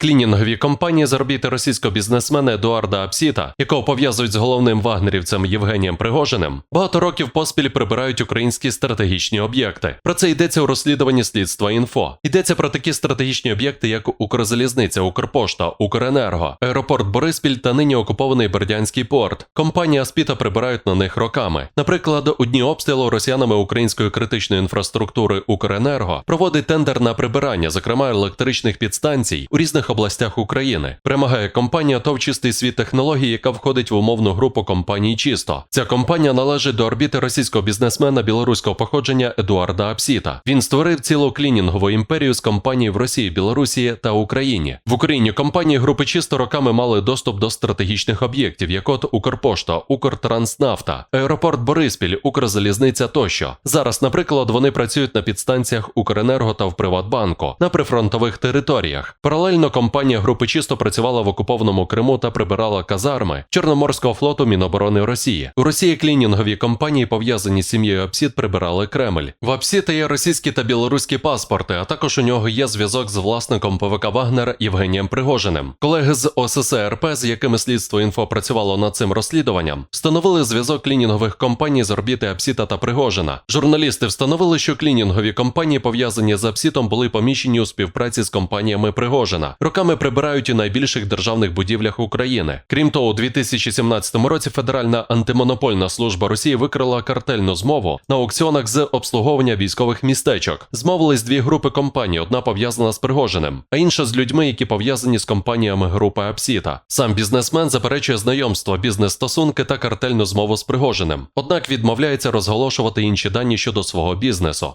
Клінінгові компанії заробіти російського бізнесмена Едуарда Апсіта, якого пов'язують з головним вагнерівцем Євгенієм Пригожиним, багато років поспіль прибирають українські стратегічні об'єкти. Про це йдеться у розслідуванні слідства інфо. Йдеться про такі стратегічні об'єкти, як Укрзалізниця, Укрпошта, Укренерго, аеропорт Бориспіль та нині окупований Бердянський порт. Компанія Аспіта прибирають на них роками. Наприклад, у дні обстрілу росіянами української критичної інфраструктури Укренерго проводить тендер на прибирання, зокрема електричних підстанцій у різних областях України. Перемагає компанія ТОВ «Чистий світ технологій, яка входить в умовну групу компаній Чисто. Ця компанія належить до орбіти російського бізнесмена білоруського походження Едуарда Апсіта. Він створив цілу клінінгову імперію з компаній в Росії, Білорусі та Україні. В Україні компанії групи Чисто роками мали доступ до стратегічних об'єктів, як от Укрпошта, Укртранснафта, аеропорт Бориспіль, Укрзалізниця тощо. Зараз, наприклад, вони працюють на підстанціях Укренерго та в Приватбанку на прифронтових територіях. Паралельно компанія групи Чисто працювала в окупованому Криму та прибирала казарми Чорноморського флоту Міноборони Росії. У Росії клінінгові компанії, пов'язані з сім'єю Апсіт, прибирали Кремль. В Апсіта є російські та білоруські паспорти, а також у нього є зв'язок з власником ПВК Вагнер Євгенієм Пригожиним. Колеги з ОССРП, з якими слідство інфо працювало над цим розслідуванням, встановили зв'язок клінінгових компаній з орбіти Апсіта та Пригожина. Журналісти встановили, що клінінгові компанії, пов'язані з Апсітом, були поміщені у співпраці з компаніями Пригожина. Роками прибирають у найбільших державних будівлях України. Крім того, у 2017 році Федеральна антимонопольна служба Росії викрила картельну змову на аукціонах з обслуговування військових містечок. Змовились дві групи компаній: одна пов'язана з Пригожиним, а інша з людьми, які пов'язані з компаніями групи Апсіта. Сам бізнесмен заперечує знайомство, бізнес-стосунки та картельну змову з Пригожиним. Однак відмовляється розголошувати інші дані щодо свого бізнесу.